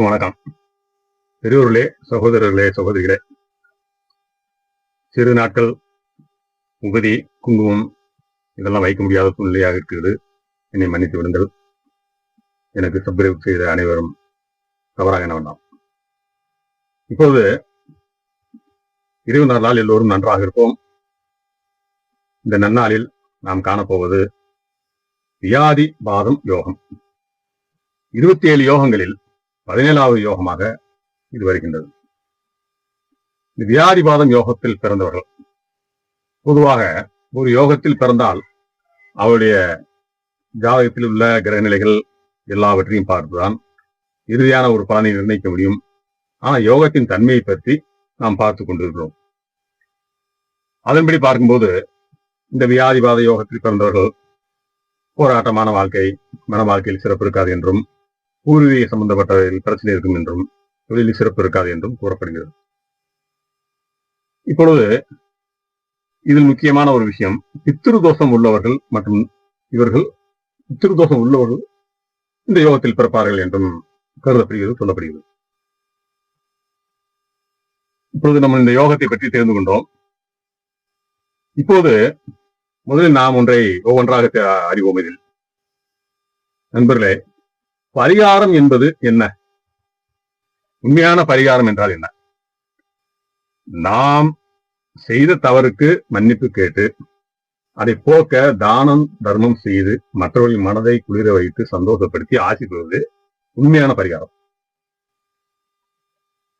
வணக்கம். பெரியோர்களே சகோதரர்களே சகோதரிகளே. சிறு நாட்கள் உபதி குங்குமம் இதெல்லாம் வைக்க முடியாத சூழ்நிலையாக இருக்கிறது. என்னை மன்னித்து விடுங்கள். எனக்கு சப்ஸ்கிரைப் செய்த அனைவரும் தவறாக என்ன வேண்டாம் இப்போது இருபது நாள் எல்லோரும் நன்றாக இருப்போம். இந்த நன்னாளில் நாம் காணப்போவது வியாதி பாதம் யோகம். இருபத்தி ஏழு யோகங்களில் பதினேழாவது யோகமாக இது வருகின்றது. வியாதிபாதம் யோகத்தில் பிறந்தவர்கள் பொதுவாக ஒரு யோகத்தில் பிறந்தால் அவருடைய ஜாதகத்தில் உள்ள கிரகநிலைகள் எல்லாவற்றையும் பார்த்துதான் இறுதியான ஒரு பலனை நிர்ணயிக்க முடியும். ஆனா யோகத்தின் தன்மையை பற்றி நாம் பார்த்து கொண்டிருக்கிறோம். அதன்படி பார்க்கும்போது இந்த வியாதிபாத யோகத்தில் பிறந்தவர்கள் போராட்டமான வாழ்க்கை மன வாழ்க்கையில் சிறப்பு இருக்காது என்றும் பூர்வீக சம்பந்தப்பட்ட பிரச்சனை இருக்கும் என்றும் தொழிலில் சிறப்பு இருக்காது என்றும் கூறப்படுகிறது. இப்பொழுது இதில் முக்கியமான ஒரு விஷயம் பித்திரு தோஷம் உள்ளவர்கள் மற்றும் இவர்கள் பித்திரு தோஷம் உள்ளவர்கள் இந்த யோகத்தில் பிறப்பார்கள் என்றும் கருதப்படுகிறது சொல்லப்படுகிறது. இப்பொழுது நம்ம இந்த யோகத்தை பற்றி தெரிந்து கொண்டோம். இப்போது முதலில் நாம் ஒன்றை ஒவ்வொன்றாக அறிவோம் இதில். நண்பர்களே பரிகாரம் என்பது என்ன? உண்மையான பரிகாரம் என்றால் என்ன? நாம் செய்த தவறுக்கு மன்னிப்பு கேட்டு அதை போக்க தானம் தர்மம் செய்து மற்றவர்களின் மனதை குளிர வைத்து சந்தோஷப்படுத்தி ஆசிர்வது உண்மையான பரிகாரம்.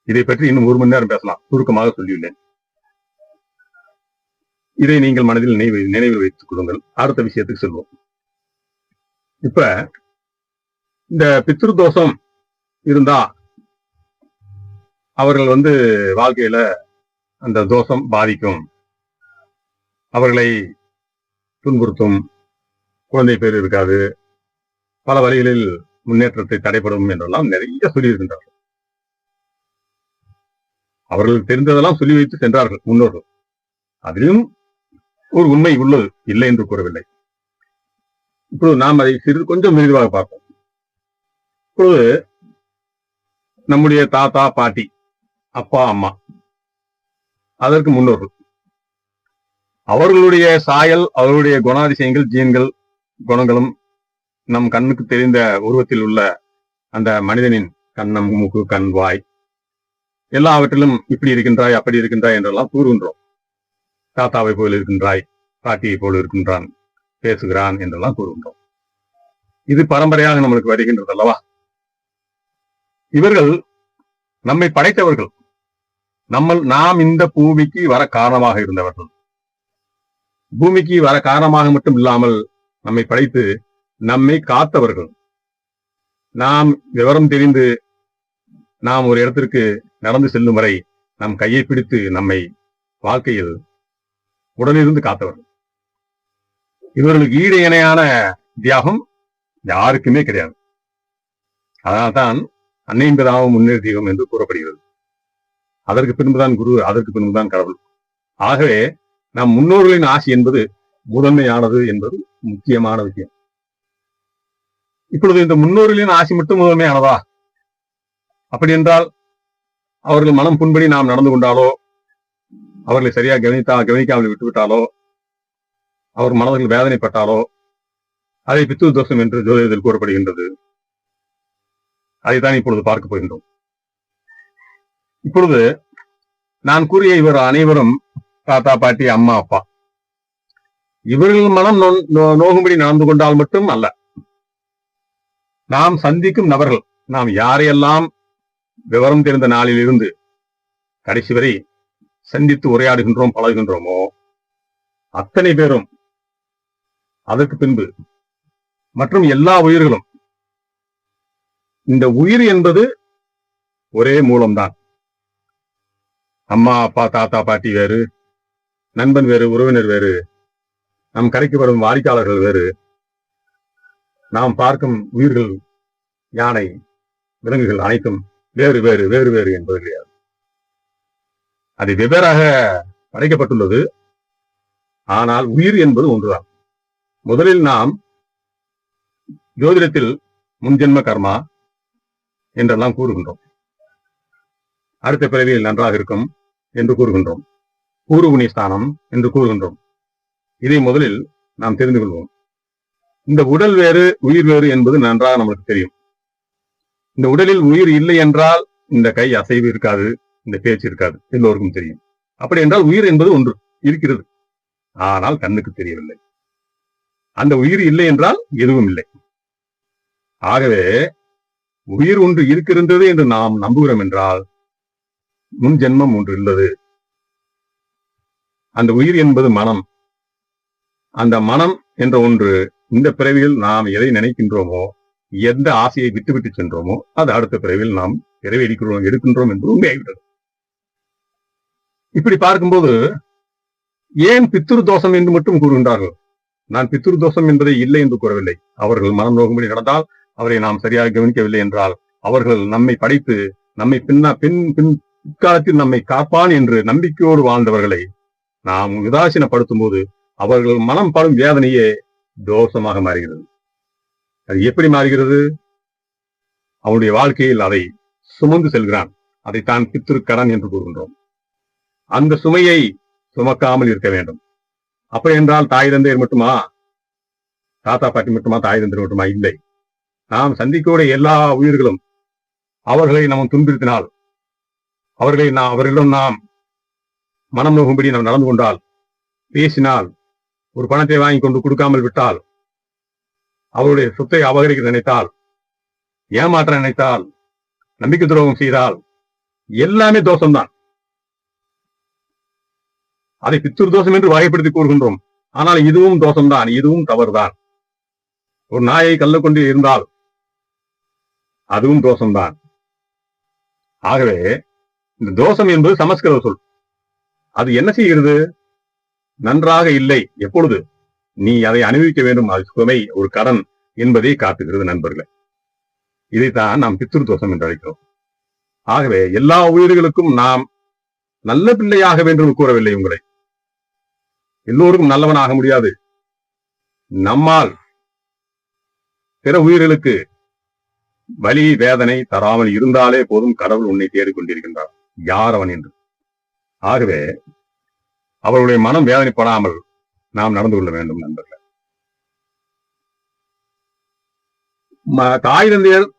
இதை பற்றி இன்னும் ஒரு மணி நேரம் பேசலாம். சுருக்கமாக சொல்லியுள்ளேன். இதை நீங்கள் மனதில் நினைவு நினைவில் வைத்துக் கொள்ளுங்கள். அடுத்த விஷயத்துக்கு செல்வோம். இப்ப இந்த பித்ருதோஷம் இருந்தா அவர்கள் வந்து வாழ்க்கையில அந்த தோஷம் பாதிக்கும். அவர்களை துன்புறுத்தும். குழந்தை பேர் இருக்காது. பல வழிகளில் முன்னேற்றத்தை தடைப்படும் என்றெல்லாம் நிறைய சொல்லியிருக்கின்றார்கள். அவர்களுக்கு தெரிந்ததெல்லாம் சொல்லி வைத்து சென்றார்கள் முன்னோர்கள். அதிலும் ஒரு உண்மை உள்ளது. இல்லை என்று கூறவில்லை. இப்போது நாம் அதை சிறிது கொஞ்சம் விரிவாக பார்ப்போம். இப்பொழுது நம்முடைய தாத்தா பாட்டி அப்பா அம்மா அதற்கு முன்னோர்கள். அவர்களுடைய சாயல் அவர்களுடைய குணாதிசயங்கள் ஜீன்கள் குணங்களும் நம் கண்ணுக்கு தெரிந்த உருவத்தில் உள்ள அந்த மனிதனின் கண்ணம் மூக்கு கண் வாய் எல்லாவற்றிலும் இப்படி இருக்கின்றாய் அப்படி இருக்கின்றாய் என்றெல்லாம் கூறுகின்றோம். தாத்தாவை போல் இருக்கின்றாய் பாட்டியை போல் இருக்கின்றான் பேசுகிறான் என்றெல்லாம் கூறுகின்றோம். இது பரம்பரையாக நம்மளுக்கு வருகின்றது அல்லவா? இவர்கள் நம்மை படைத்தவர்கள். நம்ம நாம் இந்த பூமிக்கு வர காரணமாக இருந்தவர்கள். பூமிக்கு வர காரணமாக மட்டும் இல்லாமல் நம்மை படைத்து நம்மை காத்தவர்கள். நாம் விவரம் தெரிந்து நாம் ஒரு இடத்திற்கு நடந்து செல்லும் வரை நம் கையை பிடித்து நம்மை வாழ்க்கையில் உடனிருந்து காத்தவர்கள். இவர்களுக்கு ஈடு இணையான தியாகம் யாருக்குமே கிடையாது. அதனால்தான் அன்னையும் பிதாவும் முன்னேறி தெய்வம் என்று கூறப்படுகிறது. அதற்கு பின்புதான் குரு அதற்கு பின்புதான் கடவுள். ஆகவே நம் முன்னோர்களின் ஆசி என்பது முதன்மையானது என்பது முக்கியமான விஷயம். இப்பொழுது இந்த முன்னோர்களின் ஆசி மட்டும் முதன்மையானதா? அப்படி என்றால் அவர்கள் மனம் புண்படி நாம் நடந்து கொண்டாலோ அவர்களை சரியா கவனித்தா கவனிக்காமல் விட்டுவிட்டாலோ அவர் மனதில் வேதனைப்பட்டாலோ அதை பித்து தோஷம் என்று ஜோதிடத்தில் கூறப்படுகின்றது. அதைத்தான் இப்பொழுது பார்க்க போகின்றோம். இப்பொழுது நான் கூறிய இவர் அனைவரும் தாத்தா பாட்டி அம்மா அப்பா. இவர்கள் மனம் நோ- நோகும்படி நடந்து கொண்டால் மட்டும் அல்ல. நாம் சந்திக்கும் நபர்கள் நாம் யாரையெல்லாம் விவரம் தெரிந்த நாளில் இருந்து கடைசி வரை சந்தித்து உரையாடுகின்றோம் பழகுகின்றோமோ அத்தனை பேரும் அதற்கு பின்பு மற்றும் எல்லா உயிர்களும் இந்த உயிர் என்பது ஒரே மூலம்தான். அம்மா அப்பா தாத்தா பாட்டி வேறு நண்பன் வேறு உறவினர் வேறு நம் கரைக்கு வரும் வாடிக்கையாளர்கள் வேறு. நாம் பார்க்கும் உயிர்கள் யானை விலங்குகள் அனைத்தும் வேறு வேறு வேறு வேறு என்பது கிடையாது அது வெவ்வேறாக படைக்கப்பட்டுள்ளது. ஆனால் உயிர் என்பது ஒன்றுதான். முதலில் நாம் ஜோதிடத்தில் முன்ஜென்ம கர்மா என்றெல்லாம் கூறுகின்றோம். அடுத்த பிறவியில் நன்றாக இருக்கும் என்று கூறுகின்றோம். பூர்வகுணி ஸ்தானம் என்று கூறுகின்றோம். இதை முதலில் நாம் தெரிந்து கொள்வோம். இந்த உடல் வேறு உயிர் வேறு என்பது நன்றாக நமக்கு தெரியும். இந்த உடலில் உயிர் இல்லை என்றால் இந்த கை அசைவு இருக்காது இந்த பேச்சு இருக்காது எல்லோருக்கும் தெரியும். அப்படி என்றால் உயிர் என்பது ஒன்று இருக்கிறது. ஆனால் கண்ணுக்கு தெரியவில்லை. அந்த உயிர் இல்லை என்றால் எதுவும் இல்லை. ஆகவே உயிர் ஒன்று இருக்கின்றது என்று நாம் நம்புகிறோம் என்றால் முன் ஜென்மம் ஒன்று உள்ளது. அந்த உயிர் என்பது மனம். அந்த மனம் என்ற ஒன்று இந்த பிறவியில் நாம் எதை நினைக்கின்றோமோ எந்த ஆசையை விட்டுவிட்டு சென்றோமோ அது அடுத்த பிறவியில் நாம் பிறவி எடுக்கிறோம் எடுக்கின்றோம் என்று உண்மையாகிவிட்டது. இப்படி பார்க்கும்போது ஏன் பித்துரு தோஷம் என்று மட்டும் கூறுகின்றார்கள்? நான் பித்துரு தோஷம் என்பதை இல்லை என்று கூறவில்லை. அவர்கள் மனம் நோக்கும்படி நடந்தால் அவரை நாம் சரியாக கவனிக்கவில்லை என்றால் அவர்கள் நம்மை படைத்து நம்மை பின்னா பின் பின் பிற்காலத்தில் நம்மை காப்பான் என்று நம்பிக்கையோடு வாழ்ந்தவர்களை நாம் உதாசீனப்படுத்தும் போது அவர்கள் மனம் படும் வேதனையே தோஷமாக மாறுகிறது. அது எப்படி மாறுகிறது? அவனுடைய வாழ்க்கையில் அதை சுமந்து செல்கிறான். அதை தான் பித்திரு என்று கூறுகின்றோம். அந்த சுமையை சுமக்காமல் இருக்க வேண்டும். அப்படி என்றால் தாய் தந்தையர் மட்டுமா? தாத்தா பாட்டி மட்டுமா? தாய் தந்தையர் மட்டுமா? இல்லை. நாம் சந்திக்கக்கூடிய எல்லா உயிர்களும் அவர்களை நாம் துன்புறுத்தினால் அவர்களை நாம் அவர்களிடம் நாம் மனம் நோகும்படி நாம் நடந்து கொண்டால் பேசினால் ஒரு பணத்தை வாங்கி கொண்டு கொடுக்காமல் விட்டால் அவருடைய சொத்தை அபகரிக்க நினைத்தால் ஏமாற்ற நினைத்தால் நம்பிக்கை துரோகம் செய்தால் எல்லாமே தோஷம்தான். அதை பித்தூர் தோஷம் என்று வகைப்படுத்தி கூறுகின்றோம். ஆனால் இதுவும் தோஷம்தான் இதுவும் தவறுதான். ஒரு நாயை கல்ல கொண்டு இருந்தால் அதுவும் தோஷம்தான். ஆகவே இந்த தோஷம் என்பது சமஸ்கிருத சொல். அது என்ன செய்கிறது? நன்றாக இல்லை. எப்பொழுது? நீ அதை அனுபவிக்க வேண்டும். அது சுமை ஒரு கடன் என்பதை காட்டுகிறது நண்பர்களே. இதைத்தான் நாம் பித்ரு தோஷம் என்று அழைக்கிறோம். ஆகவே எல்லா உயிர்களுக்கும் நாம் நல்ல பிள்ளையாக வேண்டும் கூறவில்லை உங்களை. எல்லோருக்கும் நல்லவனாக முடியாது. நம்மால் பிற உயிர்களுக்கு வலி வேதனை தராமல் இருந்தாலே போதும் கடவுள் உன்னை தேடிக்கொண்டிருக்கின்றார். யார் அவன் என்று? ஆகவே அவர்களுடைய மனம் வேதனைப்படாமல் நாம் நடந்து கொள்ள வேண்டும் நண்பர்களே. ம- தாய் தந்தையர்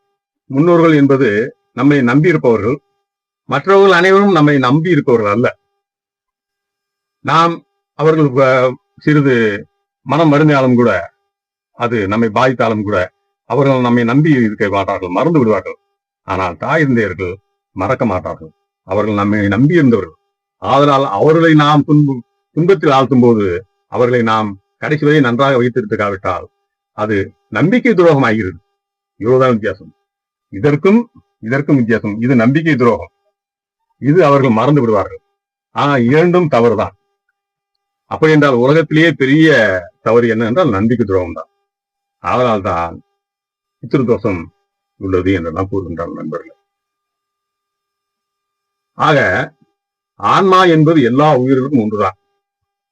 முன்னோர்கள் என்பது நம்மை நம்பி இருப்பவர்கள் மற்றவர்கள் அனைவரும் நம்மை நம்பி இருப்பவர்கள் அல்ல. நாம் அவர்கள் சிறிது மனம் மருந்தாலும் கூட அது நம்மை பாதித்தாலும் கூட அவர்கள் நம்மை நம்பி இருக்க மாட்டார்கள் மறந்து விடுவார்கள். ஆனால் தாய் தந்தையர்கள் மறக்க மாட்டார்கள். அவர்கள் நம்மை நம்பி இருந்தவர்கள். ஆதலால் அவர்களை நாம் துன்பு துன்பத்தில் ஆழ்த்தும் போது அவர்களை நாம் கடைசி வரை நன்றாக வைத்திருக்காவிட்டால் அது நம்பிக்கை துரோகம் ஆகிறது இவ்வளவுதான் வித்தியாசம். இதற்கும் இதற்கும் வித்தியாசம். இது நம்பிக்கை துரோகம். இது அவர்கள் மறந்து விடுவார்கள். ஆனா இரண்டும் தவறுதான். அப்படி என்றால் உலகத்திலேயே பெரிய தவறு என்ன என்றால் நம்பிக்கை துரோகம் தான் அதனால்தான் பித்திருதோஷம் உள்ளது என்றெல்லாம் கூறுகின்றார் நண்பர்கள். ஆக ஆன்மா என்பது எல்லா உயிர்களுக்கும் ஒன்றுதான்.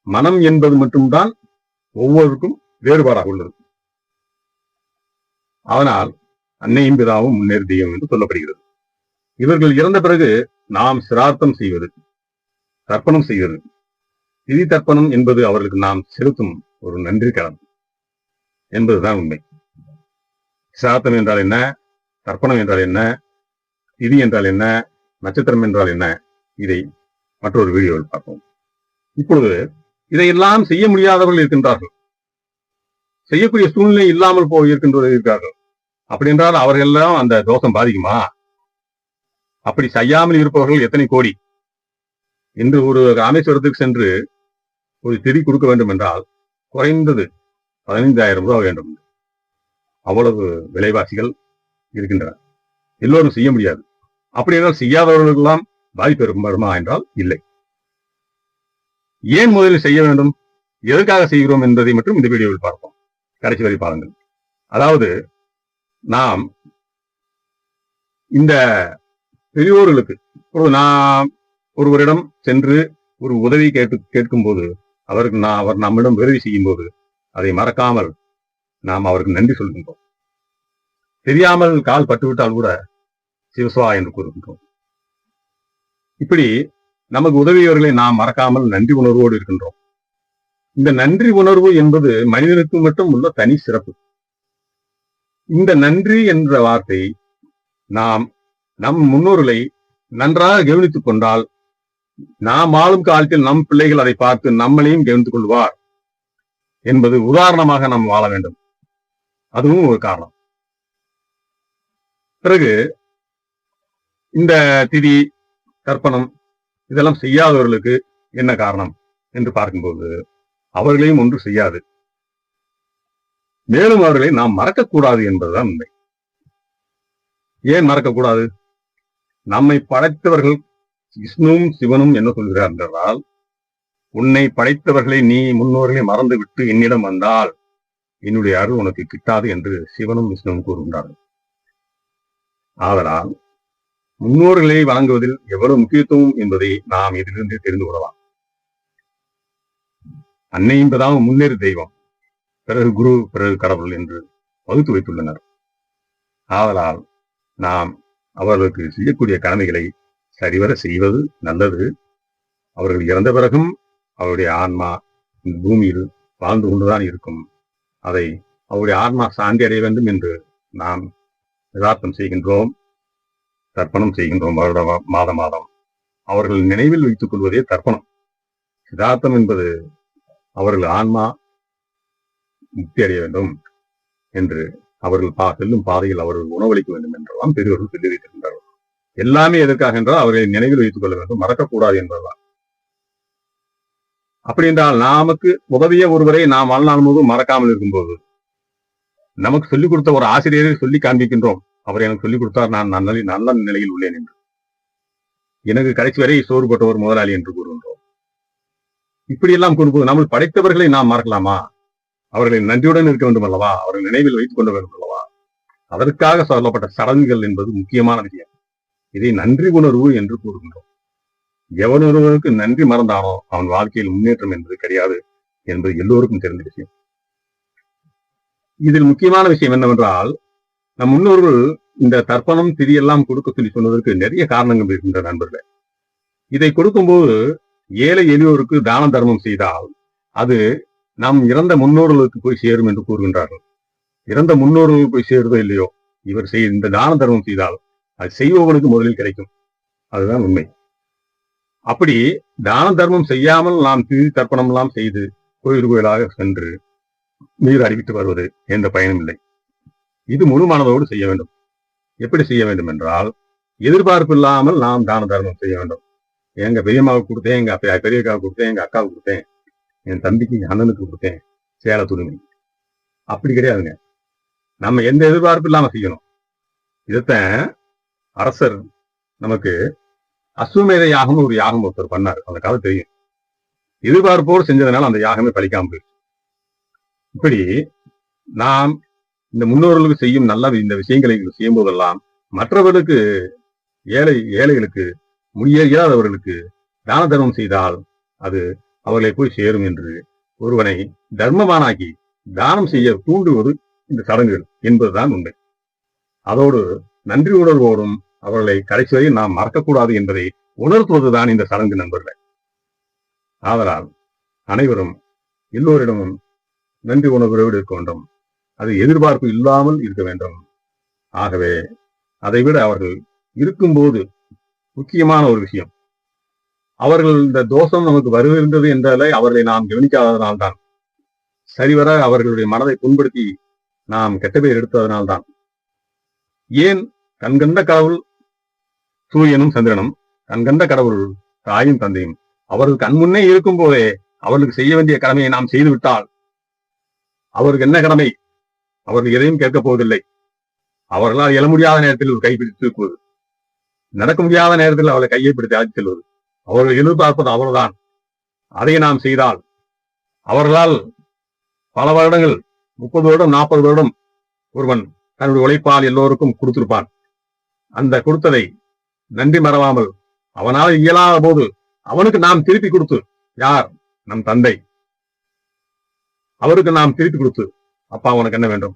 மனம் என்பது மட்டும்தான் ஒவ்வொருக்கும் வேறுபாடாக உள்ளது. அதனால் அன்னையும் பிதாவும் முன்னேறு என்று சொல்லப்படுகிறது. இவர்கள் இறந்த பிறகு நாம் சிரார்த்தம் செய்வது தர்ப்பணம் செய்வது திதி தர்ப்பணம் என்பது அவர்களுக்கு நாம் செலுத்தும் ஒரு நன்றி கடன் என்பதுதான் உண்மை. சாத்தம் என்றால் என்ன? தர்ப்பணம் என்றால் என்ன? திதி என்றால் என்ன? நட்சத்திரம் என்றால் என்ன? இதை மற்றொரு வீடியோவில் பார்ப்போம். இப்பொழுது இதையெல்லாம் செய்ய முடியாதவர்கள் இருக்கின்றார்கள். செய்யக்கூடிய சூழ்நிலை இல்லாமல் போய் இருக்கின்றவர்கள் இருக்கிறார்கள் அப்படி என்றால் அவர்கள் எல்லாம் அந்த தோஷம் பாதிக்குமா? அப்படி செய்யாமல் இருப்பவர்கள் எத்தனை கோடி? இன்று ஒரு ராமேஸ்வரத்துக்கு சென்று ஒரு திதி கொடுக்க வேண்டும் என்றால் குறைந்தது பதினைந்தாயிரம் ரூபாய் வேண்டும். அவ்வளவு விலைவாசிகள் இருக்கின்றன. எல்லோரும் செய்ய முடியாது. அப்படி என்றால் செய்யாதவர்களுக்கெல்லாம் பாதிப்பு வருமா என்றால் இல்லை. ஏன் முதலில் செய்ய வேண்டும்? எதற்காக செய்கிறோம் என்பதை மட்டும் இந்த வீடியோவில் பார்ப்போம். கடைசி வரை பாருங்கள். அதாவது நாம் இந்த பெரியோர்களுக்கு ஒரு நாம் ஒருவரிடம் சென்று ஒரு உதவி கேட்டு கேட்கும் போது அவருக்கு நான் அவர் நம்மிடம் உதவி செய்யும் போது அதை மறக்காமல் நாம் அவருக்கு நன்றி சொல்கின்றோம். தெரியாமல் கால் பட்டுவிட்டால் கூட சிவசுவா என்று கூறுகின்றோம். இப்படி நமக்கு உதவியவர்களை நாம் மறக்காமல் நன்றி உணர்வோடு இருக்கின்றோம். இந்த நன்றி உணர்வு என்பது மனிதனுக்கு மட்டும் உள்ள தனி சிறப்பு. இந்த நன்றி என்ற வார்த்தை நாம் நம் முன்னோர்களை நன்றாக கவனித்துக் கொண்டால் நாம் ஆளும் காலத்தில் நம் பிள்ளைகள் அதை பார்த்து நம்மளையும் கவனித்துக் கொள்வார் என்பது உதாரணமாக நாம் வாழ வேண்டும். அதுவும் ஒரு காரணம். பிறகு இந்த திதி கற்பனம் இதெல்லாம் செய்யாதவர்களுக்கு என்ன காரணம் என்று பார்க்கும்போது அவர்களையும் ஒன்று செய்யாது. மேலும் அவர்களை நாம் மறக்கக்கூடாது என்பதுதான் உண்மை. ஏன் மறக்கக்கூடாது? நம்மை படைத்தவர்கள் விஷ்ணுவும் சிவனும் என்ன சொல்கிறார் என்றால் உன்னை படைத்தவர்களை நீ முன்னோர்களை மறந்து விட்டு என்னிடம் வந்தால் என்னுடைய அருள் உனக்கு கிட்டாது என்று சிவனும் விஷ்ணுவும் கூறுகின்றார்கள். ஆதலால் முன்னோர்களை வழங்குவதில் எவ்வளவு முக்கியத்துவம் என்பதை நாம் இதிலிருந்து தெரிந்து கொள்ளலாம். அன்னை என்பதாம் முன்னேறு தெய்வம். பிறகு குரு பிறகு கடவுள் என்று வகுத்து வைத்துள்ளனர். ஆதலால் நாம் அவர்களுக்கு செய்யக்கூடிய கடமைகளை சரிவர செய்வது நல்லது. அவர்கள் இறந்த பிறகும் அவருடைய ஆன்மா இந்த பூமியில் வாழ்ந்து கொண்டுதான் இருக்கும். அதை அவருடைய ஆன்மா சாந்தி அடைய வேண்டும் என்று நாம் யதார்த்தம் செய்கின்றோம் தர்ப்பணம் செய்கின்றோம் வருட மாத மாதம். அவர்கள் நினைவில் வைத்துக் கொள்வதே தர்ப்பணம். சிதார்த்தம் என்பது அவர்கள் ஆன்மா முக்தி அடைய வேண்டும் என்று அவர்கள் பா செல்லும் பாதையில் அவர்கள் உணவளிக்க வேண்டும் என்றெல்லாம் பெரியவர்கள் சொல்லி வைத்திருக்கின்றார்கள். எல்லாமே எதற்காக என்றால் அவர்களை நினைவில் வைத்துக் கொள்ள வேண்டும் மறக்கக்கூடாது என்பதுதான். அப்படி என்றால் நமக்கு உதவிய ஒருவரை நாம் வாழ்நாள் முழுவதும் மறக்காமல் இருக்கும்போது நமக்கு சொல்லிக் கொடுத்த ஒரு ஆசிரியரை சொல்லி காண்பிக்கின்றோம். அவர் எனக்கு சொல்லிக் கொடுத்தார் நான் நல்ல நல்ல நிலையில் உள்ளேன் என்று. எனக்கு கடைசி வரை சோறு போட்டவர் முதலாளி என்று கூறுகின்றோம். இப்படியெல்லாம் கூறும்போது நம்ம படைத்தவர்களை நாம் மறக்கலாமா? அவர்களை நன்றியுடன் இருக்க வேண்டும் அல்லவா? அவர்கள் நினைவில் வைத்துக் கொள்ள வேண்டும் அல்லவா? அதற்காக சொல்லப்பட்ட சடங்குகள் என்பது முக்கியமான விஷயம். இதை நன்றி உணர்வு என்று கூறுகின்றோம். எவன் ஒருவனுக்கு நன்றி மறந்தானோ அவன் வாழ்க்கையில் முன்னேற்றம் என்பது கிடையாது என்பது எல்லோருக்கும் தெரிந்த விஷயம். இதில் முக்கியமான விஷயம் என்னவென்றால் நம் முன்னோர்கள் இந்த தர்ப்பணம் திரியெல்லாம் கொடுக்க சொல்லி சொன்னதற்கு நிறைய காரணங்கள் இருக்கின்ற நண்பர்களே. இதை கொடுக்கும்போது ஏழை எளியோருக்கு தான தர்மம் செய்தால் அது நாம் இறந்த முன்னோர்களுக்கு போய் சேரும் என்று கூறுகின்றார்கள். இறந்த முன்னோர்களுக்கு போய் சேருதோ இல்லையோ? இவர் செய் இந்த தான தர்மம் செய்தால் அது செய்பவனுக்கு முதலில் கிடைக்கும். அதுதான் உண்மை. அப்படி தான தர்மம் செய்யாமல் நாம் திதி தர்ப்பணம் எல்லாம் செய்து கோயில் கோயிலாக சென்று நீர் அறிவித்து வருவது எந்த பயனும் இல்லை. இது முழு மனதோடு செய்ய வேண்டும். எப்படி செய்ய வேண்டும் என்றால் எதிர்பார்ப்பு இல்லாமல் நாம் தான தர்மம் செய்ய வேண்டும். எங்க பெரியம்மாவுக்கு கொடுத்தேன் எங்க அப்பா பெரியக்காவுக்கு கொடுத்தேன் எங்க அக்காவுக்கு கொடுத்தேன் என் தம்பிக்கு எங்க அண்ணனுக்கு கொடுத்தேன் சேல துணிமை அப்படி கிடையாதுங்க. நம்ம எந்த எதிர்பார்ப்பு இல்லாம செய்யணும். இதத்தான் அரசர் நமக்கு அஸ்வமேத யாகம் ஒரு யாகம் ஒருத்தர் பண்ணார். அந்த கதை தெரியும். எதிர்பார்ப்போடு செஞ்சதுனால அந்த யாகமே பழிக்காம போயிடுச்சு. இப்படி நாம் இந்த முன்னோர்களுக்கு செய்யும் நல்ல இந்த விஷயங்களை செய்யும் போதெல்லாம் மற்றவர்களுக்கு ஏழை ஏழைகளுக்கு முடிய இயலாதவர்களுக்கு தான தர்மம் செய்தால் அது அவர்களை போய் சேரும் என்று ஒருவனை தர்மமானாக்கி தானம் செய்ய தூண்டுவது இந்த சடங்குகள் என்பதுதான் உண்மை. அதோடு நன்றி உணர்வோடும் அவர்களை கடைசி வரை நாம் மறக்கக்கூடாது என்பதை உணர்த்துவதுதான் இந்த சடங்கு நண்பர்கள். ஆதலால் அனைவரும் எல்லோரிடமும் நன்றி உணர்வோடு இருக்க வேண்டும். அது எதிர்பார்ப்பு இல்லாமல் இருக்க வேண்டும். ஆகவே அதைவிட அவர்கள் இருக்கும்போது முக்கியமான ஒரு விஷயம். அவர்கள் இந்த தோஷம் நமக்கு வருகின்றது என்றாலே அவர்களை நாம் கவனிக்காததனால்தான். சரிவர அவர்களுடைய மனதை புண்படுத்தி நாம் கெட்ட பேர் எடுத்ததனால்தான். ஏன்? கண்கண்ட கடவுள் சூரியனும் சந்திரனும் கண்கண்ட கடவுள் தாயும் தந்தையும் அவர்கள் கண்முன்னே இருக்கும் போதே அவர்களுக்கு செய்ய வேண்டிய கடமையை நாம் செய்து விட்டால் அவருக்கு என்ன கடமை? அவர்கள் எதையும் கேட்கப் போவதில்லை. அவர்களால் எழ முடியாத நேரத்தில் ஒரு கைப்பிடித்து தூக்குவது. நடக்க முடியாத நேரத்தில் அவளை கையை பிடித்து அழைத்து செல்வது. அவர்கள் எதிர்பார்ப்பது அவ்வளவுதான். அதை நாம் செய்தால் அவர்களால் பல வருடங்கள் முப்பது வருடம் நாற்பது வருடம் ஒருவன் தன்னுடைய உழைப்பால் எல்லோருக்கும் கொடுத்திருப்பான். அந்த கொடுத்ததை நன்றி மறவாமல். அவனால் இயலாத போது அவனுக்கு நாம் திருப்பி கொடுத்து யார்? நம் தந்தை. அவருக்கு நாம் திருப்பி கொடுத்து அப்பா உனக்கு என்ன வேண்டும்?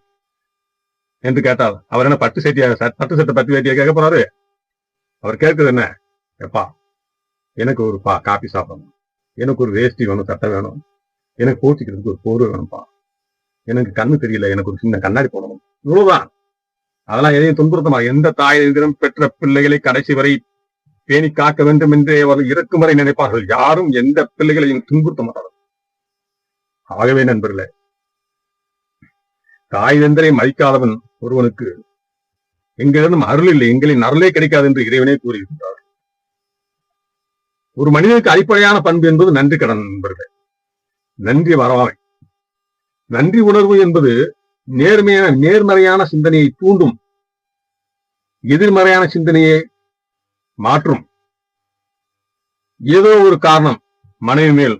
என்று கேட்டால் அவர் என்ன பட்டு சட்டியா பட்டு சட்டை பட்டு வேட்டியா கேட்க போறாரு? அவர் கேட்கறது என்ன? எப்பா எனக்கு ஒரு பா காபி சாப்பிடணும். எனக்கு ஒரு வேஷ்டி வேணும் சட்டை வேணும். எனக்கு போச்சுக்கிறதுக்கு ஒரு போர்வை வேணும்ப்பா. எனக்கு கண்ணு தெரியல எனக்கு ஒரு சின்ன கண்ணாடி போடணும். இவ்வளவுதான். அதெல்லாம் எதையும் துன்புறுத்தமா எந்த தாய் எதிரும் பெற்ற பிள்ளைகளை கடைசி வரை பேணி காக்க வேண்டும் என்றே அவர் இருக்கும் வரை நினைப்பார்கள். யாரும் எந்த பிள்ளைகளையும் துன்புறுத்த மாட்டார்கள். ஆகவே நண்பர்களே தாய் தந்தரை மதிக்காதவன் ஒருவனுக்கு எங்களிடம் அருள் இல்லை எங்களின் அருளே கிடைக்காது என்று இறைவனே கூறியிருக்கிறார். ஒரு மனிதனுக்கு அடிப்படையான பண்பு என்பது நன்றி கடன் நண்பர்களே. நன்றி வரவாமை. நன்றி உணர்வு என்பது நேர்மையான நேர்மறையான சிந்தனையை தூண்டும் எதிர்மறையான சிந்தனையை மாற்றும். ஏதோ ஒரு காரணம் மனைவி மேல்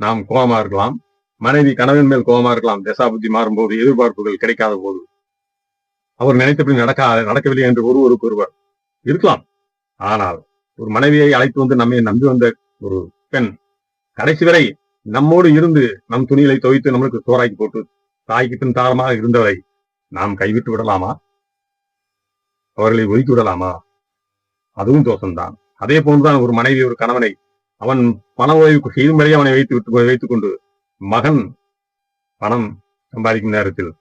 நாம் கோபமா இருக்கலாம். மனைவி கணவன் மேல் கோபமா இருக்கலாம். தசாபுத்தி மாறும்போது எதிர்பார்ப்புகள் கிடைக்காத போது அவர் நினைத்தபடி நடக்காத நடக்கவில்லை என்று ஒருவருக்கு ஒருவர் இருக்கலாம். ஆனால் ஒரு மனைவியை அழைத்து வந்து நம்மை நம்பி வந்த ஒரு பெண் கடைசி வரை நம்மோடு இருந்து நம் துணிகளை துவைத்து நம்மளுக்கு சோறாக்கி போட்டு தாய்க்கு பின் தாரமாக இருந்தவரை நாம் கைவிட்டு விடலாமா? அவர்களை ஒதுக்கி விடலாமா? அதுவும் தோஷம்தான். அதே போன்றுதான் ஒரு மனைவி ஒரு கணவனை அவன் பண உதவி செய்யும் வரை அவனை வைத்து விட்டு வைத்துக் கொண்டு மகன் பணம் சம்பாதிக்கும் நேரத்தில்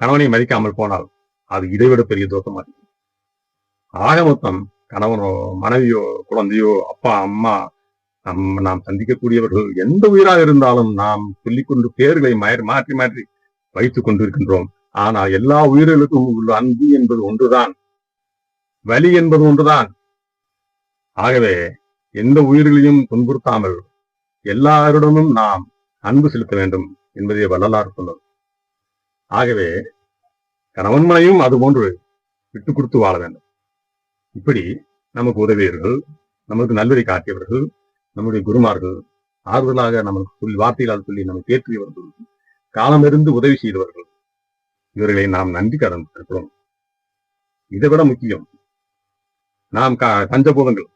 கணவனை மதிக்காமல் போனால் அது இதைவிட பெரிய தோஷமா இருக்கும் ஆக மொத்தம் கணவனோ மனைவியோ குழந்தையோ அப்பா அம்மா நம் நாம் சந்திக்கக்கூடியவர்கள் எந்த உயிராக இருந்தாலும் நாம் சொல்லிக்கொண்டு பேர்களை மாறி மாற்றி மாற்றி வைத்துக் கொண்டிருக்கின்றோம். ஆனால் எல்லா உயிர்களுக்கும் உள்ள அன்பு என்பது ஒன்றுதான். வலி என்பது ஒன்றுதான். ஆகவே எந்த உயிர்களையும் துன்புறுத்தாமல் எல்லாரிடமும் நாம் அன்பு செலுத்த வேண்டும் என்பதை வள்ளலார் சொன்னது. ஆகவே கணவன் மனையும் அது போன்று விட்டு கொடுத்து வாழ வேண்டும். இப்படி நமக்கு உதவியவர்கள் நமக்கு நல்வழி காட்டியவர்கள் நம்முடைய குருமார்கள் ஆறுதலாக நமக்கு சொல்லி வார்த்தைகளால் சொல்லி நம்மை தேற்றியவர்கள் காலமிருந்து உதவி செய்தவர்கள் இவர்களை நாம் நன்றி கடன் இருக்கிறோம் இதை விட முக்கியம் நாம் கா- பஞ்சபூதங்கள்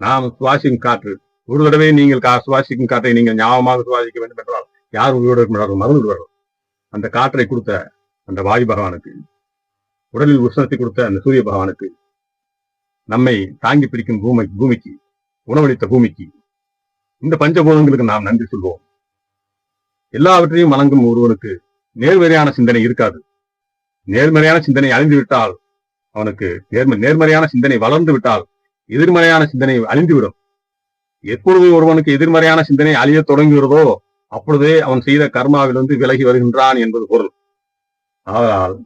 நாம் சுவாசிக்கும் காற்று. ஒரு தடவை நீங்கள் கா சுவாசிக்கும் காற்றை நீங்கள் ஞாபகமாக சுவாசிக்க வேண்டும் என்றால் யார் உயிரோடு இருக்க மாட்டார்கள் மறந்து விடுவார்கள் அந்த காற்றை கொடுத்த அந்த வாயு பகவானுக்கு உடலில் உஷ்ணத்தை கொடுத்த அந்த சூரிய பகவானுக்கு நம்மை தாங்கி பிடிக்கும் பூமி பூமிக்கு உணவளித்த பூமிக்கு இந்த பஞ்சபூதங்களுக்கு நாம் நன்றி சொல்வோம். எல்லாவற்றையும் வணங்கும் ஒருவனுக்கு நேர்மறையான சிந்தனை இருக்காது. நேர்மறையான சிந்தனை அழிந்து விட்டால் அவனுக்கு நேர்ம நேர்மறையான சிந்தனை வளர்ந்து விட்டால் எதிர்மறையான சிந்தனை அழிந்துவிடும். எப்பொழுது ஒருவனுக்கு எதிர்மறையான சிந்தனை அழியத் தொடங்குகிறதோ அப்பொழுதே அவன் செய்த கர்மாவிலிருந்து விலகி வருகின்றான் என்பது பொருள். ஆதலால்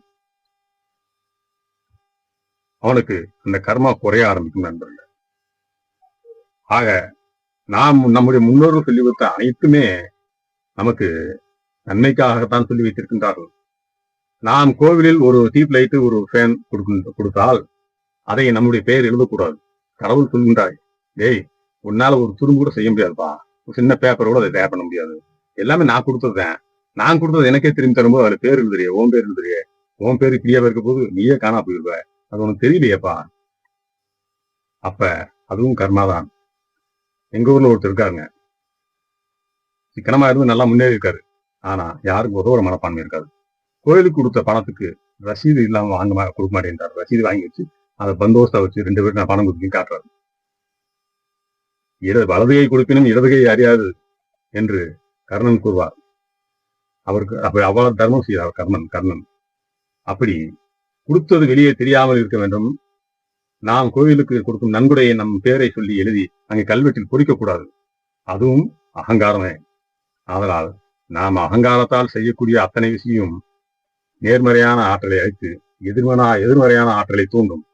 அவனுக்கு அந்த கர்மா குறைய ஆரம்பிக்கும் நண்பர்கள். ஆக நாம் நம்முடைய முன்னோர்கள் சொல்லி வைத்த அனைத்துமே நமக்கு நன்மைக்காகத்தான் சொல்லி வைத்திருக்கின்றார்கள். நாம் கோவிலில் ஒரு டீப் லைட்டு ஒரு ஃபேன் கொடுத்தால் அதை நம்முடைய பெயர் எழுதக்கூடாது. கடவுள் சொல்கின்றாய் டேய் உன்னால ஒரு துரும்பு கூட செய்ய முடியாதுப்பா. ஒரு சின்ன பேப்பர் கூட அதை தயார் பண்ண முடியாது. எல்லாமே நான் கொடுத்ததுதான் நான் கொடுத்தது எனக்கே திரும்பி தரும்போது அதுல பேர் எழுதுறியே உன் பேர் எழுதுறியே. உன் பேர் இப்படியாவே இருக்க போது நீயே காணா போயிருவ அது உனக்கு தெரியலையேப்பா. அப்ப அதுவும் கர்மாதான் எங்க ஊர்ல ஒருத்தர் இருக்காருங்க. சிக்கனமா இருந்து நல்லா முன்னேறி இருக்காரு. ஆனா யாருக்கும் உதவுற மனப்பான்மை இருக்காது. கோயிலுக்கு கொடுத்த பணத்துக்கு ரசீது இல்லாம வாங்க மா- கொடுக்க மாட்டேன்றார். ரசீது வாங்கி வச்சு அதை பந்தோஸ்தா வச்சு ரெண்டு பேரும் நான் பணம் கொடுத்து காட்டுறாரு. இடது வலதுகை கொடுப்பினும் இடதுகை அறியாது என்று கர்ணன் கூறுவார். அவருக்கு அப்ப அவ்வளவு தர்மம் செய்தார் கர்ணன் கர்ணன். அப்படி கொடுத்தது வெளியே தெரியாமல் இருக்க வேண்டும். நாம் கோயிலுக்கு கொடுக்கும் நன்கொடையை நம் பேரை சொல்லி எழுதி அங்கே கல்வெட்டில் பொறிக்கக்கூடாது அதுவும் அகங்காரமே. ஆதலால் நாம் அகங்காரத்தால் செய்யக்கூடிய அத்தனை விஷயம் நேர்மறையான ஆற்றலை அழித்து எதிர்மனா எதிர்மறையான ஆற்றலை தூண்டும்.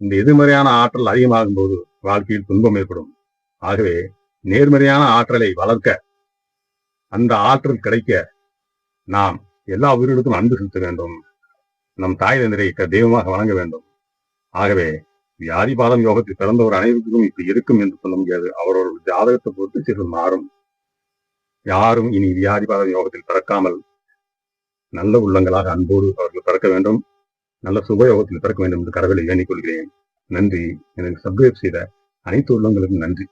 இந்த எதிர்மறையான ஆற்றல் அதிகமாகும் போது வாழ்க்கையில் துன்பம் ஏற்படும். ஆகவே நேர்மறையான ஆற்றலை வளர்க்க அந்த ஆற்றல் கிடைக்க நாம் எல்லா உயிரினத்தும் அன்பு செலுத்த வேண்டும். நம் தாய் தந்தரை தெய்வமாக வணங்க வேண்டும். ஆகவே வியாதிபாதம் யோகத்தில் பிறந்தவர் அனைவருக்கும் இப்படி இருக்கும் என்று சொல்ல முடியாது. அவரோட ஜாதகத்தை பொறுத்து சிறு மாறும். யாரும் இனி வியாதிபாதம் யோகத்தில் பிறக்காமல் நல்ல உள்ளங்களாக அன்போடு அவர்கள் பிறக்க வேண்டும். நல்ல சுபயோகத்தில் பிறக்க வேண்டும் என்று கடவுளை வேண்டிக் கொள்கிறேன். நன்றி. எனக்கு சப்ஸ்கிரைப் செய்த அனைத்து உள்ளங்களுக்கும் நன்றி.